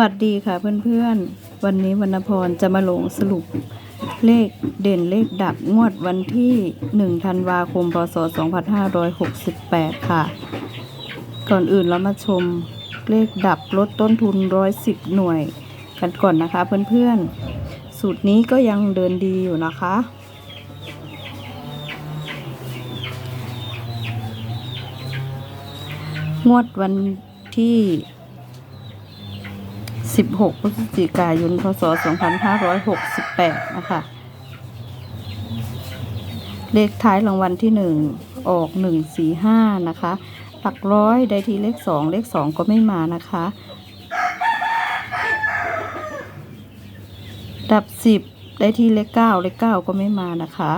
วัสดีค่ะเพื่อนๆ วันนี้วรรณพรจะมาลงสรุปเลขเด่นเลขดับงวดวันที่ 1 ธันวาคม พศ 2568 ค่ะ ก่อนอื่นเรามาชมเลขดับลดต้นทุน 110 หน่วยกันก่อนนะคะเพื่อนๆ สูตรนี้ก็ยังเดินดีอยู่นะคะ งวดวันที่ 16พฤศจิกายนพศ 2568 นะคะ เลขท้ายรางวัลที่ 1 ออก 145 นะคะ หลักร้อยได้ที่เลข 2 เลข 2 ก็ไม่มานะคะ ดับ 10 ได้ที่เลข 9 เลข 9 ก็ไม่มานะคะ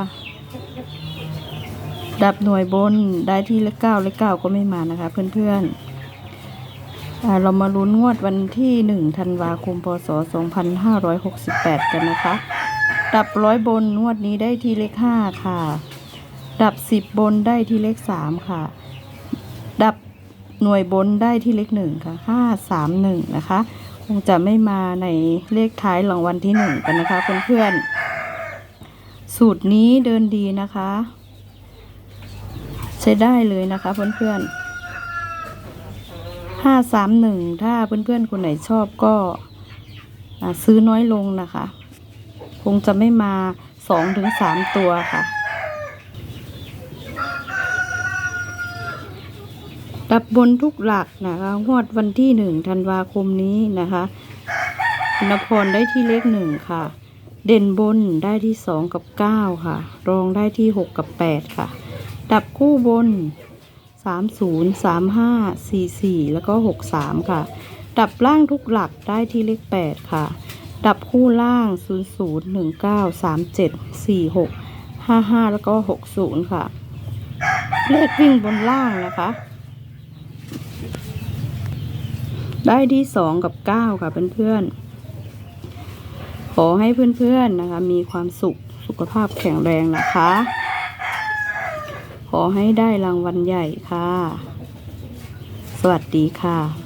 ดับหน่วยบนได้ที่เลข 9 เลข 9 ก็ไม่มานะคะ เพื่อนๆ เรามาลุ้นงวดวันที่ 1 ธันวาคม พศ 2568 กันนะคะ ดับร้อยบนงวดนี้ได้ที่เลข 5 ค่ะ ดับ 10 บนได้ที่เลข 3 ค่ะ ดับหน่วยบนได้ที่เลข 1 ค่ะ 5 3 1 นะคะ คงจะไม่มาในเลขท้ายรางวัลที่ 1 กันนะคะเพื่อนๆ สูตรนี้เดินดีนะคะ ใช้ได้เลยนะคะเพื่อนๆ ห้าสามหนึ่งถ้าเพื่อนๆคนไหนชอบก็ซื้อน้อยลงนะคะ คงจะไม่มาสองถึงสามตัวค่ะ ดับบนทุกหลักนะคะงวดวันที่หนึ่งธันวาคมนี้นะคะนพรได้ที่เลขหนึ่งค่ะ เด่นบนได้ที่สองกับเก้าค่ะ รองได้ที่หกกับแปดค่ะ ดับคู่บน สามศูนย์สามห้าสี่สี่แล้วก็หกสามค่ะ ดับล่างทุกหลักได้ที่เลขแปดค่ะ ดับคู่ล่างศูนย์ศูนย์หนึ่งเก้าสามเจ็ดสี่หกห้าห้าแล้วก็หกศูนย์ค่ะ เลขวิ่งบนล่างนะคะ ได้ที่สองกับเก้าค่ะเพื่อนๆ ขอให้เพื่อนๆนะคะ มีความสุขสุขภาพแข็งแรงนะคะ ขอให้ได้รางวัลใหญ่ค่ะ สวัสดีค่ะ